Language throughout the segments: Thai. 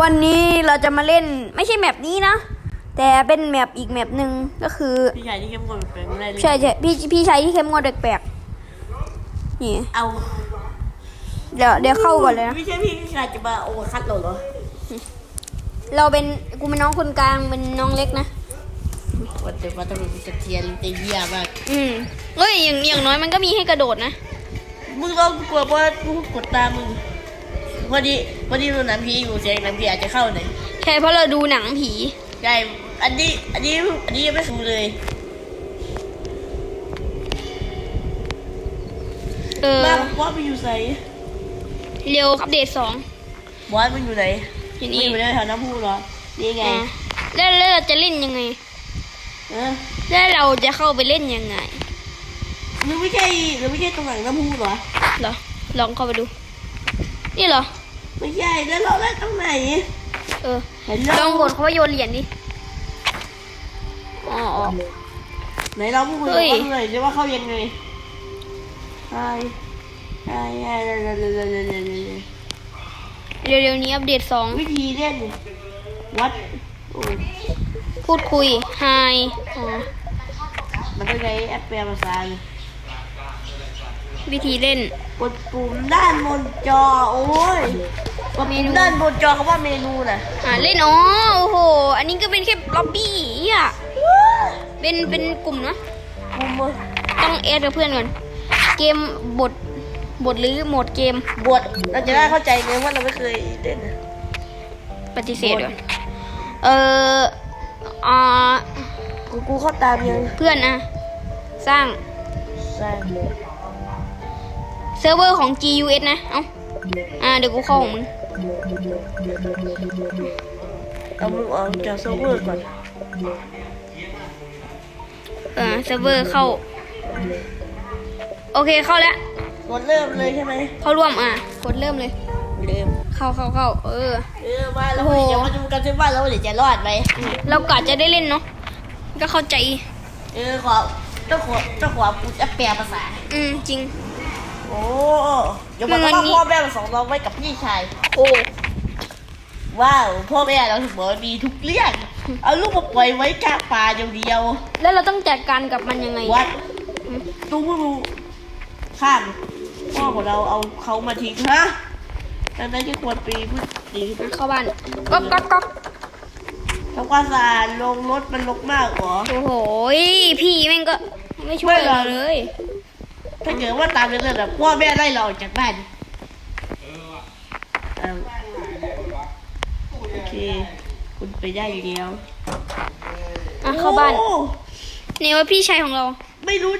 วันนี้เราจะมาเล่นไม่ใช่แมปนี้นะ แต่เป็นแมปอีกแมปหนึ่งก็คือพี่ชายที่เข้มข้นเป็นไม่ได้เลยใช่ใช่พี่พี่ชายที่เข้มงวดแปลกๆนี่เอาเดี๋ยวเดี๋ยวเข้าก่อนเลยนะไม่ใช่พี่ชายจะมาโอเวอร์คัตเราเหรอเราเป็นกูเป็นน้องคนกลางเป็นน้องเล็กนะวันเดียวมาต้องเป็นจะเทียนจะเยี่ยมากอืมเฮ้ยอย่างอย่างน้อยมันก็มีให้กระโดดนะมึงลองกลัวว่ากูกดตามมึง พอดีพอดีดูหนังผีอยู่เสียงหนังผีอาจจะเข้าหน่อยใช่เพราะเราดูหนังผี ใช่อันนี้อันนี้อันนี้ยังไม่สูเลยเออบ้าบอสมันอยู่ไหนเร็วอัปเดตสองบอสมันอยู่ไหนที่มันนี่อยู่ในแถวน้ำพุเหรอนี่ไงอะแล้วแล้วเราจะเล่นยังไงเออแล้วเราจะเข้าไปเล่นยังไงหรือไม่ใช่หรือไม่ใช่ตรงหลังน้ำพุเหรอเหรอลองเข้าไปดู นี่เหรอ ไม่ใช่แล้วเราได้ตรงไหนเออเห็นลองกดเขาว่าโยนเหรียญดิอ๋ออ๋อไหนเราพูดคุยเฮ้ยกันหน่อยสิว่าเข้ายังไงใช่ใช่ใช่เร็วๆๆๆเร็วๆนี้อัปเดตสองๆวิธีเล่นวัดโอ้ยพูดคุยไฮอ๋อมันต้องใช้แอปแปลภาษาเลย วิธีเล่น กดปุ่มด้านบนจอโอ้ยกดเมปุ่นู มด้านบนจอคำว่าเมนูน่ะอ่าเล่นอ๋อโอ้โห อันนี้ก็เป็นแค่ล็อบบี้อะเป็นเป็นกลุ่มนะปุ่มมือต้องแอดกับเพื่อนก่อน เกมบทบทหรือโหมดเกมบทเราจะได้เข้าใจไงว่าเราไม่เคยเล่นนะปฏิเสธด้วยเอออ่ากูกูเข้าตามยังเพื่อนนะสร้างใช่เซิร์ฟเวอร์ของ GUS นะ เอ้า อ่า เดี๋ยวกูเข้าของมึงเอามึงออกจากเซิร์ฟเวอร์ก่อน เออเซิร์ฟเวอร์เข้า โอเคเข้าแล้ว กดเริ่มเลยใช่ไหมเข้าร่วมอะ กดเริ่มเลย เริ่ม เข้าเข้าเข้าเออ เออว่าแล้วโอ้โหเดี๋ยวมาดูกันซิว่าเราเดี๋ยวจะรอดไหมเรากะจะได้เล่นเนาะ ก็เข้าใจ เออขอต้องขอต้องขอพูดแอปแปลภาษา อืมจริง โอ้เดี๋ยวบอกเงินว่านี้พ่อแม่เราสองเราไว้กับพี่ชายโอ้ว้าวพ่อแม่เราถึงบอกว่ามีทุกเรื่องเอาลูกมาปล่อยไว้กลางป่าเดียวแล้วเราต้องจัดการกับมันยังไงๆวัดตู้ไม่รู้ข้ามพ่อของเราเอาเขามาทิ้งฮะดังนั้นที่ควรปีพืชดีเข้าบ้านก๊อกก๊อกก๊อกทำความสะอาดลงรถมันรกมากเหรอโอ้โหยพี่แม่งก็ไม่ช่วยไม่หรเราอกเลย ถ้าเกิดว่าตามเรื่องแบบพ่อแม่ไล่เราออกจากบ้านเอาโอเค คุณไปได้อยู่แล้วอะเข้าบ้านโอ้นี่ว่าพี่ชายของเรา ไม่รู้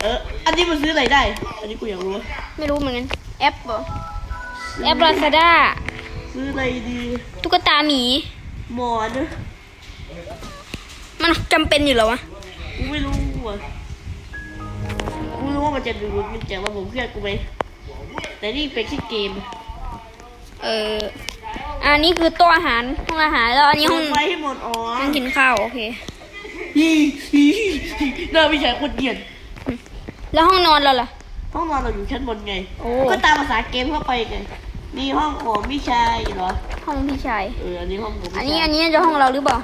เออ อันนี้มันซื้ออะไรได้ อันนี้กูอยากรู้ ไม่รู้เหมือนกันแอปเหรอแอปลาซาด้าซื้ออะไรดีตุ๊กตาหมีหมอนมันจำเป็นอยู่เหรอวะ กูไม่รู้อะกูไม่ รู้ว่ามันจะดูมันจากระบบเครื่องกูไหมแต่นี่เป็นแค่เกม เอออันนี้คือโต๊ะอาหารห้องอาหารแล้วอันนี้ห้องเปิดไฟให้หมดอ๋อห้องกินข้าวโอเคฮีฮีฮีหน้าพี่ชายคนเกลียดแล้วห้องนอนเราล่ะ ห้องนอนเราอยู่ชั้นบนไงโอ้ก็ตามภาษาเกมเข้าไปไงนี่ห้องของพี่ชายเหรอ ห้องพี่ชาย เออ อันนี้ห้องของอันพี่นี้ชายอันนี้จะห้องเราหรือเปล่า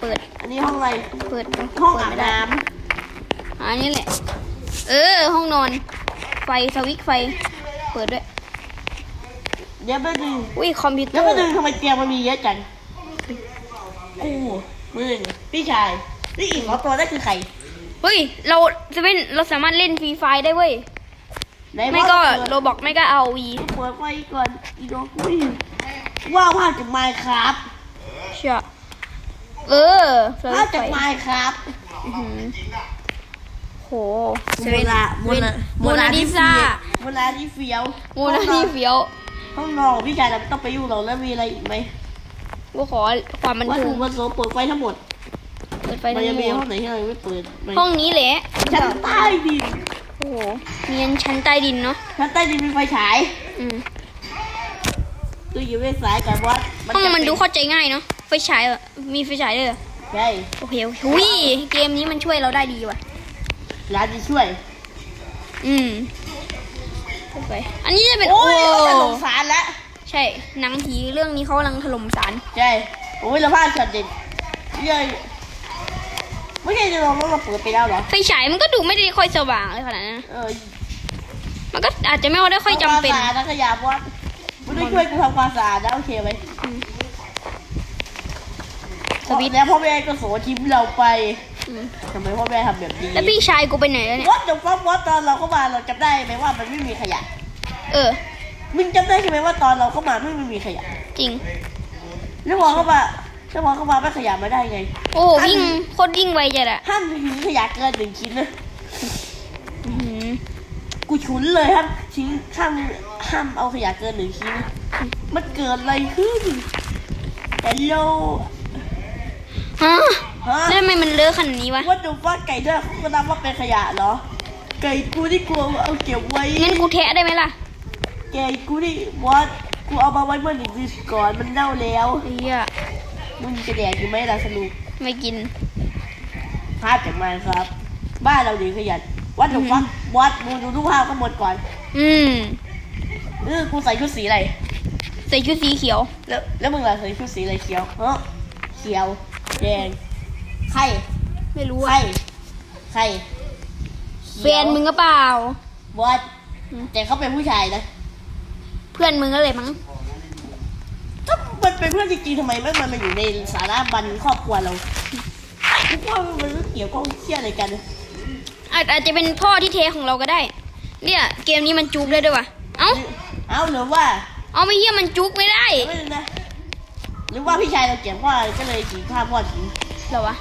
เปิด อันนี้ห้องอะไร เปิด ห้องเปิดอาบไม่ได้น้อันนี้แหละ เออ ห้องนอน ไฟสวิตช์ไฟ เปิดด้วยำเดี๋ยวมาดูอุ้ยคอมพิวเตแล้อวร์มาดูทำไมเตียงมันมีเยอะจังกูมึงพี่ชายนี่อีกสองตัวนั่นคือใครเฮ้ย เราจะเป็นเราสามารถเล่นฟรีไฟได้เว้ยไหนไม่ก็ว่าโรบอกไม่ก็เอาวีเปิดไฟก่อนอีดอกอุ้ยว้าวภาพจากไมค์ครับเชื่อเออสวิภาพตช์ไฟจากไมค์ครับอื้อหือ โหโมนาโมนาโมนาลิซาโมนาที่เฟี้ยวโมนาที่เฟี้ยวห้องนอนของพี่ชายเราไม่ต้องไปยุ่งเราแล้วมีอะไรอีกไหมกูขอความบันวัตเทิถุงประสงค์เปิดไฟทั้งหมดเปิดไฟมันทั้จะงหมีมห้อดงไหนที่เรายังไม่เปิดไหมห้องนี้แหละชั้นใต้ดินโอ้โหเรียนชั้นใต้ดินเนาะชั้นใต้ดินมีไฟฉายอืมตู้อยู่เวสายกับวัดห้องจะมันเป็ดูเข้าใจง่ายเนาะไฟฉายอะมีไฟฉายเลยเหรอใช่โอเคโอเคหุยเกมนี้มันช่วยเราได้ดีว่ะ ร้านจะช่วย อืมเข้าไป อันนี้จะเป็นโอ้โอ้ยเขาจะสงสารแล้วใใช่ หนังผีเรื่องนี้เขากำลังถล่มศาลใช่ โอ้ยเราพลาดช็อตเด็ดเย้ยไม่ใช่จะลองว่าเราเปิดไปแล้วเหรอไฟฉายมันก็ดูไม่ได้ค่อยสว่างเลยขนาดนั้นนะเออมันก็อาจจะไม่ได้ค่อยจำเป็นทำความสะอาดนะขยะบอสมึงได้ช่วยกูทำความสะอาดนะโอเคไหมอืมสวิตแล้วพ่อแม่ก็โสทิ้มเราไปอืม ทำไมพ่อแม่ทำแบบนี้ แล้วพี่ชายกูไปไหนแล้วเนี่ย วัดเดี๋ยวฟังวัดตอนเราเข้ามาเราจำได้ไหมว่ามันไม่มีขยะ เออ มึงจำได้ใช่ไหมว่าตอนเราเข้ามาไม่มีขยะจริง แล้วพอเข้ามาแล้วพอเข้ามาไม่ขยะมาได้ไง โอ้โหวิ่งโคตรวิ่งไวจัดอะห้ามทิ้งขยะเกินหนึ่งชิ้นนะอื้อหือกูฉุนเลยห้ามทิ้งห้ามห้ามเอาขยะเกินหนึ่งชิ้นนะมันเกิดอะไรขึ้นฮัลโหล ฮะ ฮะ แล้วทำไมมันเลอะขนาดนี้วะ ว่าดูว่าไก่ด้วยเขาก็นับว่าเป็นขยะเหรอ ไก่กูที่กลัวเอาเก็บไว้ งั้นกูแทะได้ไหมล่ะไก่กูที่วัดกูเอามาไว้เมื่อหนึ่งเดือนก่อนมันเน่าแล้วไอ้เหี้ยมึงจะแดกอยู่ไหมล่ะสรุปไม่กิน ภาพจากมาครับ บ้านเราดีขยันวัดดูวัดวัดมึงดูรูปภาพข้างบนก่อนอืม เออกูใส่ชุดสีอะไรใส่ชุดสีเขียว แล้วแล้วมึงล่ะใส่ชุดสีอะไรเขียวเออเขียวแดง ไข่ไม่รู้ไข่อะไข่แฟนมึงก็เปล่าวัดอืม แต่เขาเป็นผู้ชายนะเพื่อนมึงก็เลยมั้ง ถ้ามันเป็นเพื่อนจริงๆทำไมไม่มันมาอยู่ในสาระบันครอบครัวเรากูว่ามันไม่เกี่ยวข้องเที่ยอะไรกัน อาจอาจจะเป็นพ่อที่แท้ของเราก็ได้ เนี่ย เกมนี้มันจุกได้ด้วยวะเอ้า เอาหรือว่า เอาไม่เหี้ยมันจุกไม่ได้ ไม่รู้นะหรือว่าพี่ชายเราเกลียดพ่อก็เลยขี่ฆ่าพ่อทิ้งเหรอวะ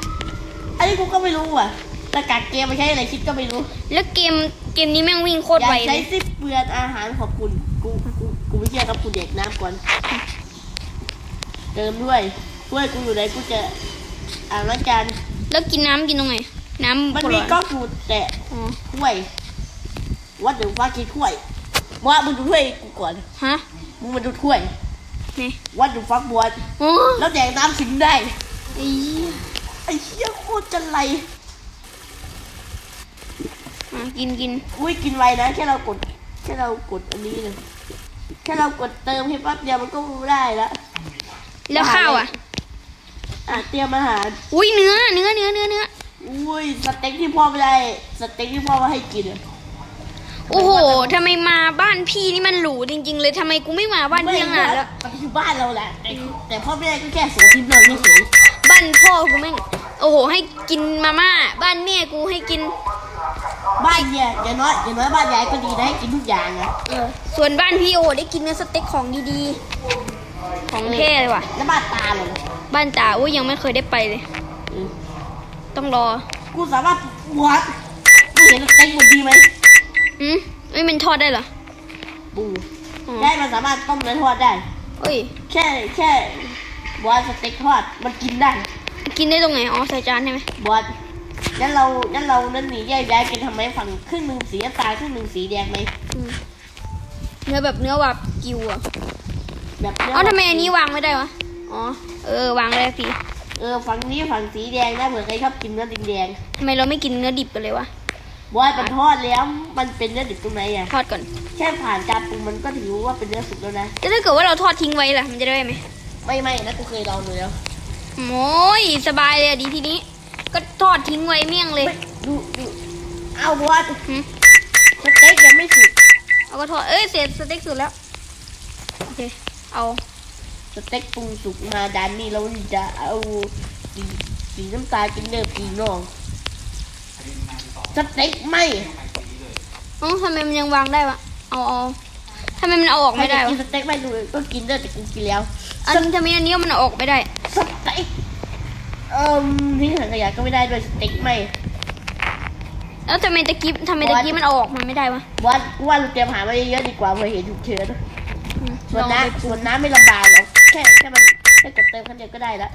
อันนี้กูก็ไม่รู้ว่ะแต่กัดเกมไม่ใช่อะไรคิดก็ไม่รู้ แล้วเกมเกมนี้แม่งวิ่งโคตรอย่าไวเลใช้ยซิปเปลือนอาหารขอบคุณกูกูกูไม่เชื่อครับกูเด็กน้ำก่อนเติมด้วยถ้วยกูอยู่ไหนกูจะอ่างล้างจานแล้วกินน้ำกินตรงไหน น้ำมันผลมีไม้ก้อนกูแต่อ๋อถ้วยวัดเดี๋ยวว่ากินถ้วยว่ามึงดูถ้วยกูก่อนฮะมึงมาดูถ้วยนี่วัดดูฟักบัวโอ้แล้วแดกน้ำสิงได้ ไอ้เหี้ย ไอ้เหี้ยโคตรจะไรอะกินกินอุ้ยกินไวนะแค่เรากด แค่เรากดอันนี้เลยแค่เรากดเติมให้แป๊บเดียวมันก็ได้แล้วแล้วข้าวอะอะเตรียมอาหารอุ้ยเนื้อเนื้อเนื้อเนื้อเนื้ออุ้ยสเต็กที่พ่อไม่ได้สเต็กที่พ่อมาให้กินอะโอ้โหทำไมมาบ้านพี่นี่มันหรูจริง ๆ เลยทำไมกูไม่มาบ้านพี่ตั้งนานแล้วมันคือบ้านเราแหละแต่แต่พ่อไม่ได้ก็แค่สวนทิพย์เราเฉย บ้านพ่อกูแม่งโอ้โห ให้กินมาม่า บ้านแม่กูให้กินๆบ้านเนี่ยอย่างน้อยอย่างน้อยบ้านยายก็ดีนะให้กินทุกอย่างนะเออ ส่วนบ้านพี่โอ้โหได้กินเนื้อสเต็กของดีๆ ของแท้เลยว่ะ แล้วบ้านตาเราล่ะบ้านจ๋าอุ้ยยังไม่เคยได้ไปเลย อืมต้องรอกูสามารถวัดมึงเห็นสเต็กมันดีไหมอืมเอ้ยมันทอดได้เหรอบูอ๋อ ได้มันสามารถต้มและทอดได้ เอ้ย แค่แค่ บอสสเต็กทอดมันกินได้กินได้ตรงไหน อ๋อ ใส่จานใช่ไหมบอสงั้นเรางั้นเรานั่นหนีแยกย้ายกันทำไมฝั่งครึ่งหนึ่งสีน้ำตาลครึ่งหนึ่งสีแดงไหมอืมเนื้อแบบเนื้อวากิวอะแบบนี้ยเอ้าทำไมอันนี้วางไม่ได้วะ อ๋อ เออ วางได้สิเออฝั่งนี้ฝั่งสีแดงนะเผื่อใครชอบกินเนื้อแดงทำไมเราไม่กินเนื้อดิบกันเลยวะๆบอสมันทอดแล้วมันเป็นเนื้อดิบตรงไหนอะทอดก่อน แค่ผ่านการปรุงมันก็ถือว่าเป็นเนื้อสุกแล้วนะแล้วถ้าเกิดว่าเราทอดทิ้งไว้ล่ะมันจะได้ไหม ไม่ไม่นะกูเคยลองดูแล้วโอ้ยสบายเลยอะดีทีนี้ ก็ทอดทิ้งไว้เมี่ยงเลยไม่ดูดูเอาบอสหืมสเต็กยังไม่สุกเอาก็ทอดเอ้ยเสร็จสเต็กสุดแล้วโอเคเอาสเต็กปรุงสุกมาดานนี่เราจะเอาสีสีน้ำตาลกินเนื้อปีนองสเต็กไม่เอ้าทำไมมันยังวางได้วะเอาเอาทำไมมันเอาออกไม่ได้ใครวะจะกินสเต็กไม่ดูก็กินได้แต่กูกินแล้ว อันทำไมอันนี้มันเอาออกไม่ได้ สเต็กเอ่มทิ้งถังขยะก็ไม่ได้ด้วยสเต็กไม่แล้วทำไมตะกี้ทำไมตะกี้มันเอาออกมาไม่ได้วะว่ากูว่าเราเตรียมหามาเยอะๆดีกว่าเผื่อเห็นฉุกเฉินอืมส่วนลองไปน้ำส่วนน้ำไม่ลำบากหรอกแค่แค่มันแค่กดเติมคันเดียวก็ได้ละ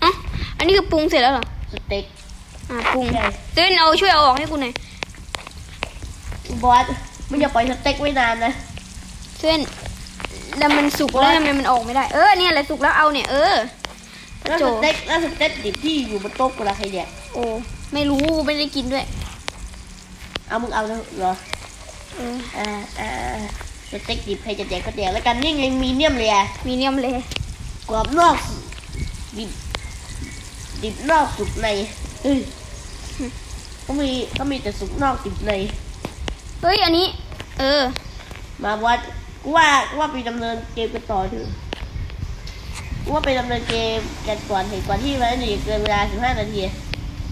เอ้าอันนี้คือปรุงเสร็จแล้วเหรอสเต็กอ่าปรุงใช่เต้นเอาช่วยเอาออกให้กูหน่อยบอสไม่อย่าปล่อยสเต็กไว้นานนะเส้น แล้วมันสุกแล้วทำไมมันออกไม่ได้ เออเนี่ยแหละสุกแล้วเอาเนี่ยเออแล้วโจสเต็กแล้วสเต็กดิบที่อยู่บนโต๊ะกูละใครเนี่ยโอ้ไม่รู้ไม่ได้กินด้วย เอามึงเอาแล้วเหรอเอออ่าอ่าสเต็กดิบใครจะแดกก็แดกแล้วกันนี่ไงมีเนียมเลยอะมีเนียมเลยกรอบนอกดิบดิบนอกสุกในเฮ้ยเขามีเขามีแต่สุกนอกดิบในเฮ้ยอันนี้ เออ มาวัด กูว่ากูว่าไปดำเนินเกมกันต่อเถอะกูว่าไปดำเนินเกมกันก่อนเห็นก่อนที่มันจะเกินเวลาสิบห้านาที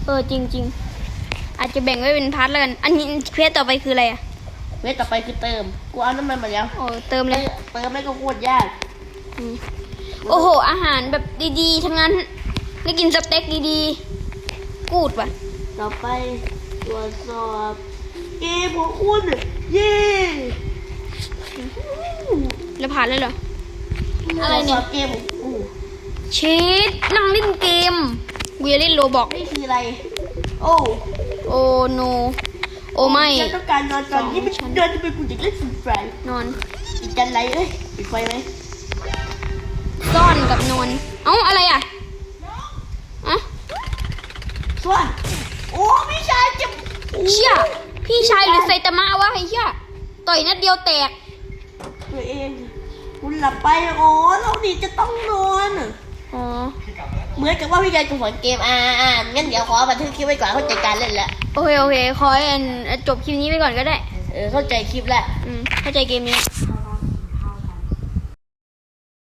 เออจริงๆอาจจะแบ่งไว้เป็นพาร์ทแล้วกันอันนี้เพจต่อไปคืออะไรอะเวทต่อไปคือเติม กูเอาน้ำมันมาแล้วโอ้เติมเลยเติมไม่ก็โคตรยากอืมโอ้โห อาหารแบบดีๆ ทั้งนั้นได้กินสเต็กดีๆ กูดว่ะ ต่อไปตรวจสอบ เกมของคุณ เย้ แล้วผ่านเลยเหรอ อะไรเนี่ยตวจสบเกมของกูชีตนั่งเล่นเกมกูจะเล่นโรบอก นี่คืออะไร โอ้โอ้โน โอ้ไม่ ฉันต้องการนอนตอนนี้มันเดินไปกูจะเล่นฟรีไฟนอนอีกกันไรเอ้ยปิดไฟไหมซ่อนกับนอน เอ้าอะไรอะอะสวัสดโอ้พี่ชายจะโอ้เชี่ยพี่ชายหรือไซตามะวะไอ้เชี่ยต่อยนัดเดียวแตก ตัวเองคุณ หลับไปโอ้เรานี่จะต้องนอนอ๋อเหมือนกับว่าพี่ชายกูสอนเกมอ่าอ่างั้นเดี๋ยวขอบันทึกคลิปไว้ก่อนเข้าใจการเล่นแล้วโอเคโอเคขอให้อันจบคลิปนี้ไปก่อนก็ได้ เออเข้าใจคลิปแล้วอืมเข้าใจเกมนี้เ